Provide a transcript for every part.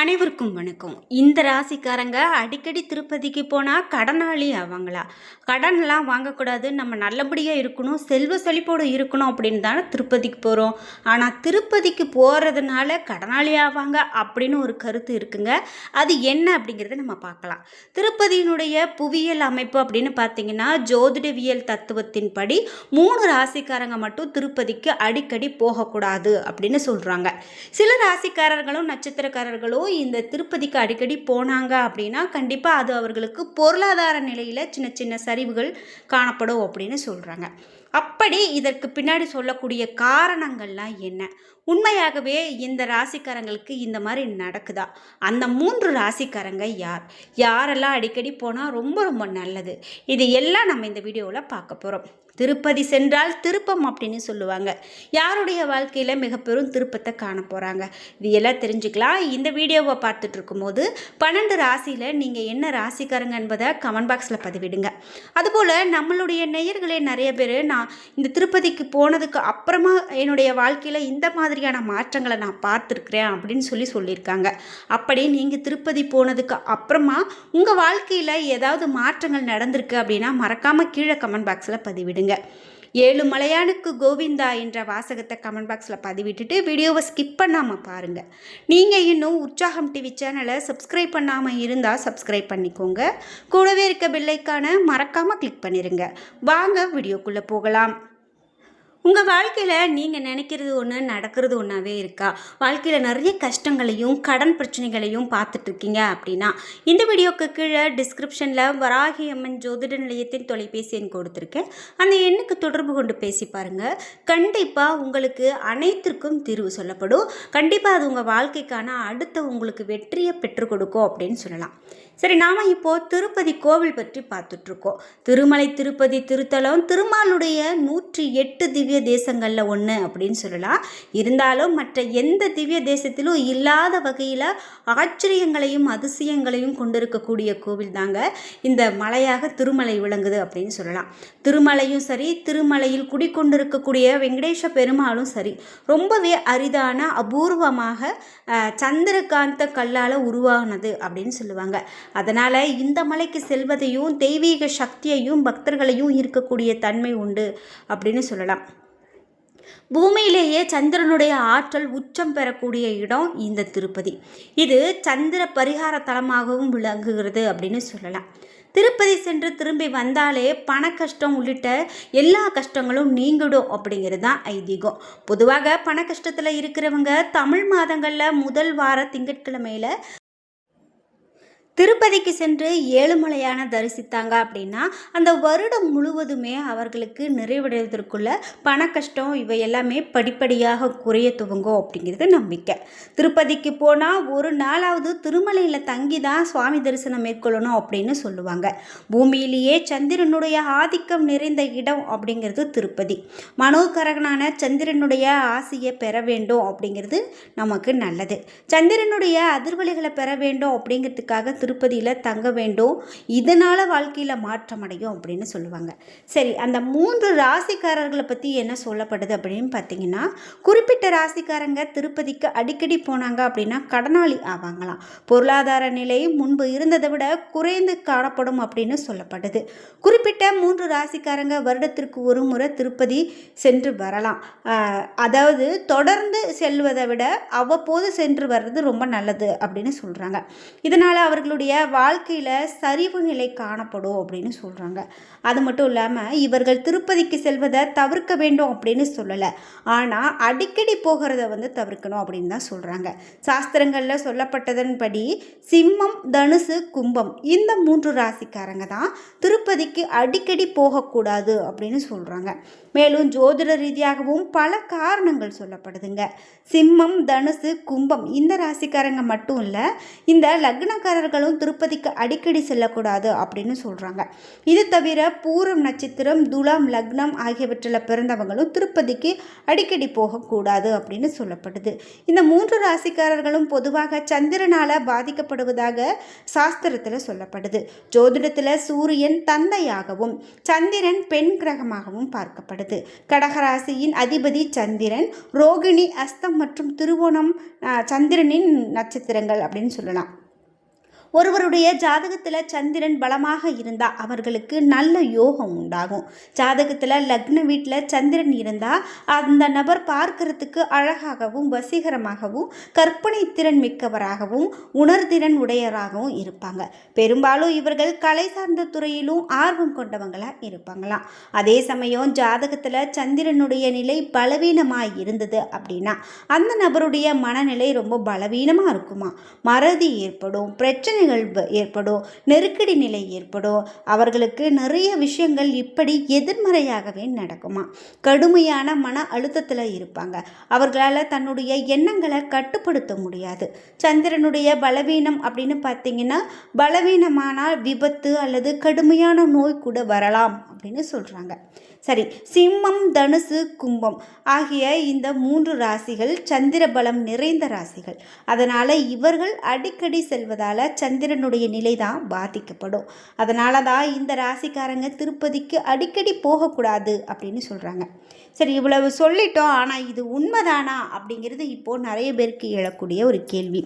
அனைவருக்கும் வணக்கம். இந்த ராசிக்காரங்க அடிக்கடி திருப்பதிக்கு போனால் கடனாளி ஆவாங்களா கடன்லாம் வாங்கக்கூடாது நம்ம நல்லபடியாக இருக்கணும் செல்வ செழிப்போடு இருக்கணும் அப்படின்னு தானே திருப்பதிக்கு போகிறோம் ஆனால் திருப்பதிக்கு போகிறதுனால கடனாளி ஆவாங்க அப்படின்னு ஒரு கருத்து இருக்குங்க. அது என்ன அப்படிங்கிறத நம்ம பார்க்கலாம். திருப்பதியினுடைய புவியியல் அமைப்பு அப்படின்னு பார்த்தீங்கன்னா ஜோதிடவியல் தத்துவத்தின்படி மூணு ராசிக்காரங்க மட்டும் திருப்பதிக்கு அடிக்கடி போகக்கூடாது அப்படின்னு சொல்கிறாங்க சில ராசிக்காரர்களும் நட்சத்திரக்காரர்களும் இந்த திருப்பதிக்கு அடிக்கடி போனாங்க அப்படின்னா கண்டிப்பாக அது அவர்களுக்கு பொருளாதார நிலையில் சின்ன சின்ன சரிவுகள் காணப்படும் அப்படின்னு சொல்கிறாங்க அப்படி இதற்கு பின்னாடி சொல்லக்கூடிய காரணங்கள்லாம் என்ன? உண்மையாகவே இந்த ராசிக்காரங்களுக்கு இந்த மாதிரி நடக்குதா? அந்த மூன்று ராசிக்காரங்க யார்? யாரெல்லாம் அடிக்கடி போனால் ரொம்ப ரொம்ப நல்லது. இது எல்லாம் நம்ம இந்த வீடியோவில் பார்க்க போகிறோம் திருப்பதி சென்றால் திருப்பம் அப்படின்னு சொல்லுவாங்க. யாருடைய வாழ்க்கையில் மிக பெரும் திருப்பத்தை காண போகிறாங்க இது எல்லாம் தெரிஞ்சுக்கலாம். இந்த வீடியோவை பார்த்துட்டு இருக்கும்போது பன்னெண்டு ராசியில் நீங்கள் என்ன ராசிக்காரங்க என்பதை கமெண்ட் பாக்ஸில் பதிவிடுங்க. அதுபோல் நம்மளுடைய நேயர்களே நிறைய பேர் நான் இந்த திருப்பதிக்கு போனதுக்கு அப்புறமா என்னுடைய வாழ்க்கையில் இந்த மாதிரியான மாற்றங்களை நான் பார்த்துருக்குறேன் அப்படின்னு சொல்லி சொல்லியிருக்காங்க. அப்படி நீங்கள் திருப்பதி போனதுக்கு அப்புறமா உங்கள் வாழ்க்கையில் ஏதாவது மாற்றங்கள் நடந்திருக்கு அப்படின்னா மறக்காமல் கீழே கமெண்ட் பாக்ஸில் பதிவிடுங்க. ஏழு மலையானுக்கு கோவிந்தா என்ற வாசகத்தை கமெண்ட் பாக்ஸில் பதிவிட்டுட்டு வீடியோவை ஸ்கிப் பண்ணாமல் பாருங்கள் நீங்கள் இன்னும் உற்சாகம் டிவி சேனலை சப்ஸ்கிரைப் பண்ணாமல் இருந்தால் சப்ஸ்கிரைப் பண்ணிக்கோங்க. கூடவே இருக்க பெல்லைக்கான மறக்காமல் கிளிக் பண்ணிடுங்க வாங்க வீடியோக்குள்ளே போகலாம். உங்கள் வாழ்க்கையில் நீங்கள் நினைக்கிறது ஒன்று நடக்கிறது ஒன்றாவே இருக்கா? வாழ்க்கையில் நிறைய கஷ்டங்களையும் கடன் பிரச்சனைகளையும் பார்த்துட்ருக்கீங்க அப்படின்னா இந்த வீடியோக்கு கீழே டிஸ்கிரிப்ஷனில் வராகி அம்மன் ஜோதிட நிலையத்தின் தொலைபேசி எண் கொடுத்துருக்கேன். அந்த எண்ணுக்கு தொடர்பு கொண்டு பேசி பாருங்கள் கண்டிப்பாக உங்களுக்கு அனைத்திற்கும் தீர்வு சொல்லப்படும். கண்டிப்பாக அது உங்கள் வாழ்க்கைக்கான அடுத்த உங்களுக்கு வெற்றியை பெற்றுக் கொடுக்கும் அப்படின்னு சொல்லலாம். சரி நாம் இப்போது திருப்பதி கோவில் பற்றி பார்த்துட்ருக்கோம் திருமலை திருப்பதி திருத்தலம் திருமாலுடைய நூற்றி எட்டு திவ்ய தேசங்களில் ஒன்று அப்படின்னு சொல்லலாம். இருந்தாலும் மற்ற எந்த திவ்ய தேசத்திலும் இல்லாத வகையில் ஆச்சரியங்களையும் அதிசயங்களையும் கொண்டிருக்கக்கூடிய கோவில் தாங்க இந்த மலையாக திருமலை விளங்குது அப்படின்னு சொல்லலாம். திருமலையும் சரி திருமலையில் குடிக்கொண்டிருக்கக்கூடிய வெங்கடேஷ பெருமாளும் சரி ரொம்பவே அரிதான அபூர்வமாக சந்திரகாந்த கல்லால் உருவானது அப்படின்னு சொல்லுவாங்க. அதனால் இந்த மலைக்கு செல்வதையும் தெய்வீக சக்தியையும் பக்தர்களையும் இருக்கக்கூடிய தன்மை உண்டு அப்படின்னு சொல்லலாம். பூமியிலேயே சந்திரனுடைய ஆற்றல் உச்சம் பெறக்கூடிய இடம் இந்த திருப்பதி. இது சந்திர பரிகார தலமாகவும் விளங்குகிறது அப்படின்னு சொல்லலாம். திருப்பதி சென்று திரும்பி வந்தாலே பண கஷ்டம் உள்ளிட்ட எல்லா கஷ்டங்களும் நீங்கிடும் அப்படிங்கிறது தான் ஐதீகம். பொதுவாக பண கஷ்டத்தில் இருக்கிறவங்க தமிழ் மாதங்களில் முதல் வார திங்கட்கிழமையில் திருப்பதிக்கு சென்று ஏழுமலையான தரிசித்தாங்க அப்படின்னா அந்த வருடம் முழுவதுமே அவர்களுக்கு நிறைவடைவதற்குள்ள பண கஷ்டம் இவை எல்லாமே படிப்படியாக குறைய துவங்கும் அப்படிங்கிறது நம்பிக்கை. திருப்பதிக்கு போனால் ஒரு நாளாவது திருமலையில் தங்கி தான் சுவாமி தரிசனம் மேற்கொள்ளணும் அப்படின்னு சொல்லுவாங்க. பூமியிலேயே சந்திரனுடைய ஆதிக்கம் நிறைந்த இடம் அப்படிங்கிறது திருப்பதி. மனோகரகனான சந்திரனுடைய ஆசையை பெற வேண்டும் அப்படிங்கிறது நமக்கு நல்லது. சந்திரனுடைய அதிர்வலைகளை பெற வேண்டும் அப்படிங்கிறதுக்காக திருப்பதியில் தங்க வேண்டும். இதனால் வாழ்க்கையில் மாற்றம் அடையும் அப்படின்னு சொல்லுவாங்க. சரி அந்த மூன்று ராசிக்காரர்களை பற்றி என்ன சொல்லப்படுது அப்படின்னு பார்த்தீங்கன்னா குறிப்பிட்ட ராசிக்காரங்க திருப்பதிக்கு அடிக்கடி போனாங்க அப்படின்னா கடனாளி ஆவாங்களாம். பொருளாதார நிலை முன்பு இருந்ததை விட குறைந்து காணப்படும் அப்படின்னு சொல்லப்படுது. குறிப்பிட்ட மூன்று ராசிக்காரங்க வருடத்திற்கு ஒரு முறை திருப்பதி சென்று வரலாம். அதாவது தொடர்ந்து செல்வதை விட அவ்வப்போது சென்று வர்றது ரொம்ப நல்லது அப்படின்னு சொல்கிறாங்க இதனால் அவர்களுடைய வாழ்க்கையில் சரிவு நிலை காணப்படும் அப்படின்னு சொல்கிறாங்க அது மட்டும் இல்லாமல் இவர்கள் திருப்பதிக்கு செல்வதை தவிர்க்க வேண்டும் அப்படின்னு சொல்லலை. ஆனால் அடிக்கடி போகிறத வந்து தவிர்க்கணும் அப்படின்னு தான் சொல்கிறாங்க சாஸ்திரங்களில் சொல்லப்பட்டதன்படி சிம்மம் தனுசு கும்பம் இந்த மூன்று ராசிக்காரங்க தான் திருப்பதிக்கு அடிக்கடி போகக்கூடாது அப்படின்னு சொல்கிறாங்க மேலும் ஜோதிட ரீதியாகவும் பல காரணங்கள் சொல்லப்படுதுங்க. சிம்மம் தனுசு கும்பம் இந்த ராசிக்காரங்க மட்டும் இல்லை இந்த லக்னக்காரர்களும் திருப்பதிக்கு அடிக்கடி செல்லக்கூடாது அப்படின்னு சொல்கிறாங்க இது தவிர பூரம் நட்சத்திரம் துலாம் லக்னம் ஆகியவற்றில் பிறந்தவங்களும் திருப்பதிக்கு அடிக்கடி போகக்கூடாது அப்படின்னு சொல்லப்படுது. இந்த மூன்று ராசிக்காரர்களும் பொதுவாக சந்திரனால் பாதிக்கப்படுவதாக சாஸ்திரத்தில் சொல்லப்படுது. ஜோதிடத்தில் சூரியன் தந்தையாகவும் சந்திரன் பெண் கிரகமாகவும் பார்க்கப்படுது. சொல்லப்படுது கடகராசியின் அதிபதி சந்திரன் ரோகிணி அஸ்தம் மற்றும் திருவோணம் சந்திரனின் நட்சத்திரங்கள் அப்படின்னு சொல்லலாம். ஒருவருடைய ஜாதகத்தில் சந்திரன் பலமாக இருந்தால் அவர்களுக்கு நல்ல யோகம் உண்டாகும். ஜாதகத்தில் லக்ன வீட்டில் சந்திரன் இருந்தால் அந்த நபர் பார்க்கறதுக்கு அழகாகவும் வசீகரமாகவும் கற்பனை திறன் மிக்கவராகவும் உணர்திறன் உடையவராகவும் இருப்பாங்க. பெரும்பாலும் இவர்கள் கலை சார்ந்த துறையிலும் ஆர்வம் கொண்டவங்களாக இருப்பாங்களாம். அதே சமயம் ஜாதகத்தில் சந்திரனுடைய நிலை பலவீனமாக இருந்தது அப்படின்னா அந்த நபருடைய மனநிலை ரொம்ப பலவீனமாக இருக்குமா மறதி ஏற்படும் பிரச்சனை பிரச்சனைகள் ஏற்படும் நெருக்கடி நிலை ஏற்படும். அவர்களுக்கு நிறைய விஷயங்கள் இப்படி எதிர்மறையாகவே நடக்குமா? கடுமையான மன அழுத்தத்தில் இருப்பாங்க. அவர்களால் தன்னுடைய எண்ணங்களை கட்டுப்படுத்த முடியாது. சந்திரனுடைய பலவீனம் அப்படின்னு பார்த்தீங்கன்னா பலவீனமானால் விபத்து அல்லது கடுமையான நோய் கூட வரலாம் அப்படின்னு சொல்கிறாங்க சரி சிம்மம் தனுசு கும்பம் ஆகிய இந்த மூன்று ராசிகள் சந்திர பலம் நிறைந்த ராசிகள். அதனால் இவர்கள் அடிக்கடி செல்வதால் சந்திரனுடைய நிலை தான் பாதிக்கப்படும். அதனால தான் இந்த ராசிக்காரங்க திருப்பதிக்கு அடிக்கடி போகக்கூடாது அப்படின்னு சொல்கிறாங்க சரி இவ்வளவு சொல்லிட்டோம் ஆனால் இது உண்மைதானா அப்படிங்கிறது இப்போது நிறைய பேருக்கு எழக்கூடிய ஒரு கேள்வி.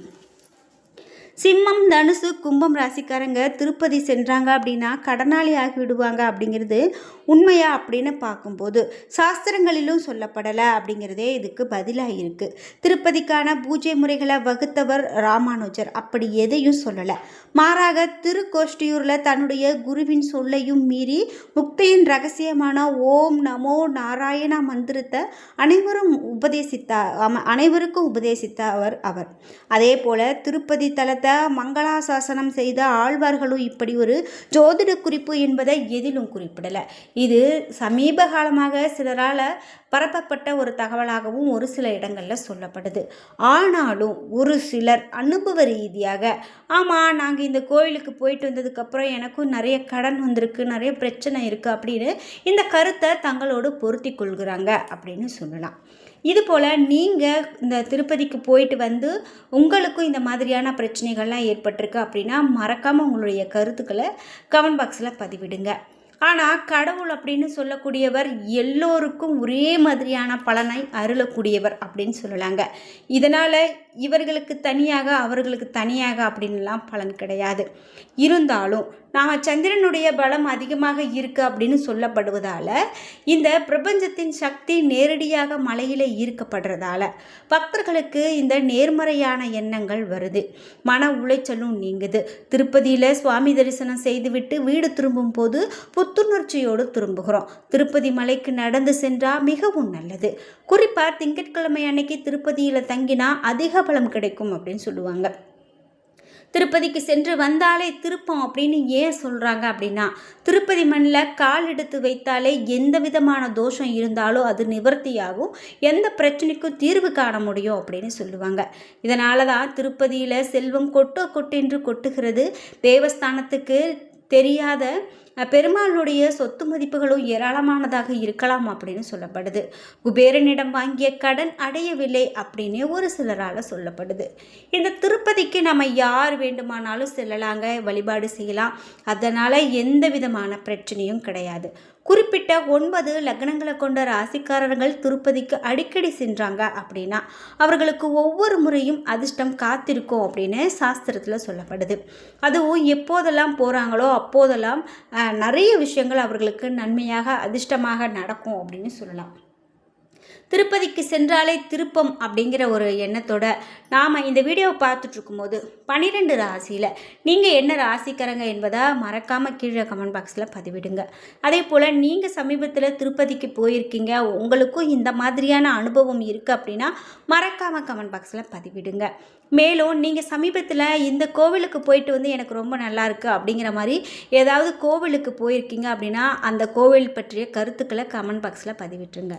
சிம்மம் தனுசு கும்பம் ராசிக்காரங்க திருப்பதி சென்றாங்க அப்படின்னா கடனாளி ஆகி விடுவாங்க அப்படிங்கிறது உண்மையா அப்படின்னு பார்க்கும்போது சாஸ்திரங்களிலும் சொல்லப்படலை அப்படிங்கிறதே இதுக்கு பதிலாக இருக்குது திருப்பதிக்கான பூஜை முறைகளை வகுத்தவர் ராமானுஜர். அப்படி எதையும் சொல்லலை. மாறாக திருக்கோஷ்டியூரில் தன்னுடைய குருவின் சொல்லையும் மீறி முக்தியின் ரகசியமான ஓம் நமோ நாராயணா மந்திரத்தை அனைவரும் உபதேசித்தா அனைவருக்கும் உபதேசித்தவர் அவர். அதே போல் திருப்பதி தலத்தை மங்களாசாசனம் செய்த ஆழ்வார்களும் இப்படி ஒரு ஜோதிட குறிப்பு என்பதை எதிலும் குறிப்பிடலை. இது சமீப காலமாக சிலரால் பரப்பப்பட்ட ஒரு தகவலாகவும் ஒரு சில இடங்களில் சொல்லப்படுது. ஆனாலும் ஒரு சிலர் அனுபவ ரீதியாக ஆமாம் நாங்கள் இந்த கோயிலுக்கு போயிட்டு வந்ததுக்கப்புறம் எனக்கும் நிறைய கடன் வந்திருக்கு நிறைய பிரச்சனை இருக்குது அப்படின்னு இந்த கருத்தை தங்களோடு பொருத்தி கொள்கிறாங்க அப்படின்னு சொல்லலாம். இது போல் நீங்கள் இந்த திருப்பதிக்கு போயிட்டு வந்து உங்களுக்கும் இந்த மாதிரியான பிரச்சனைகள்லாம் ஏற்பட்டிருக்கு அப்படின்னா மறக்காமல் உங்களுடைய கருத்துக்களை கமெண்ட் பாக்ஸில் பதிவிடுங்க. ஆனால் கடவுள் அப்படின்னு சொல்லக்கூடியவர் எல்லோருக்கும் ஒரே மாதிரியான பலனை அருளக்கூடியவர் அப்படின்னு சொல்லலாங்க. இதனால் இவர்களுக்கு தனியாக அவர்களுக்கு தனியாக அப்படின்லாம் பலன் கிடையாது. இருந்தாலும் நாம் சந்திரனுடைய பலம் அதிகமாக இருக்குது அப்படின்னு சொல்லப்படுவதால் இந்த பிரபஞ்சத்தின் சக்தி நேரடியாக மலையில் ஈர்க்கப்படுறதால பக்தர்களுக்கு இந்த நேர்மறையான எண்ணங்கள் வருது. மன உளைச்சலும் நீங்குது. திருப்பதியில் சுவாமி தரிசனம் செய்துவிட்டு வீடு திரும்பும் போது புத்துணர்ச்சியோடு திரும்புகிறோம். திருப்பதி மலைக்கு நடந்து சென்றால் மிகவும் நல்லது. குறிப்பாக திங்கட்கிழமை அன்னைக்கு திருப்பதியில் தங்கினா அதிக பலம் கிடைக்கும் அப்படின்னு சொல்லுவாங்க. திருப்பதிக்கு சென்று வந்தாலே திருப்பம் அப்படின்னு ஏன் சொல்கிறாங்க அப்படின்னா திருப்பதி மண்ணில் கால் எடுத்து வைத்தாலே எந்த விதமான தோஷம் இருந்தாலும் அது நிவர்த்தியாகும். எந்த பிரச்சனைக்கும் தீர்வு காண முடியும் அப்படின்னு சொல்லுவாங்க. இதனால தான் திருப்பதியில் செல்வம் கொட்டோ கொட்டென்று கொட்டுகிறது. தேவஸ்தானத்துக்கு தெரியாத பெருமாளுடைய சொத்து மதிப்புகளும் ஏராளமானதாக இருக்கலாம் அப்படின்னு சொல்லப்படுது. குபேரனிடம் வாங்கிய கடன் அடையவில்லை அப்படின்னு ஒரு சிலரால் சொல்லப்படுது. இந்த திருப்பதிக்கு நம்ம யார் வேண்டுமானாலும் செல்லலாங்க வழிபாடு செய்யலாம். அதனால் எந்த விதமான பிரச்சனையும் கிடையாது. குறிப்பிட்ட ஒன்பது லக்னங்களை கொண்ட ராசிக்காரர்கள் திருப்பதிக்கு அடிக்கடி சென்றாங்க அப்படின்னா அவர்களுக்கு ஒவ்வொரு முறையும் அதிர்ஷ்டம் காத்திருக்கும் அப்படின்னு சாஸ்திரத்தில் சொல்லப்படுது. அதுவும் எப்போதெல்லாம் போகிறாங்களோ அப்போதெல்லாம் நிறைய விஷயங்கள் அவர்களுக்கு நன்மையாக அதிர்ஷ்டமாக நடக்கும் அப்படின்னு சொல்லலாம். திருப்பதிக்கு சென்றாலே திருப்பம் அப்படிங்கிற ஒரு எண்ணத்தோட நாம் இந்த வீடியோவை பார்த்துட்ருக்கும்போது பன்னிரெண்டு ராசியில் நீங்கள் என்ன ராசிக்காரங்க என்பதை மறக்காமல் கீழே கமெண்ட் பாக்ஸில் பதிவிடுங்க. அதே போல் நீங்கள் சமீபத்தில் திருப்பதிக்கு போயிருக்கீங்க உங்களுக்கும் இந்த மாதிரியான அனுபவம் இருக்குது அப்படின்னா மறக்காமல் கமெண்ட் பாக்ஸில் பதிவிடுங்க. மேலும் நீங்கள் சமீபத்தில் இந்த கோவிலுக்கு போயிட்டு வந்து எனக்கு ரொம்ப நல்லா இருக்குது அப்படிங்கிற மாதிரி ஏதாவது கோவிலுக்கு போயிருக்கீங்க அப்படின்னா அந்த கோவில் பற்றிய கருத்துக்களை கமெண்ட் பாக்ஸில் பதிவிட்டுருங்க.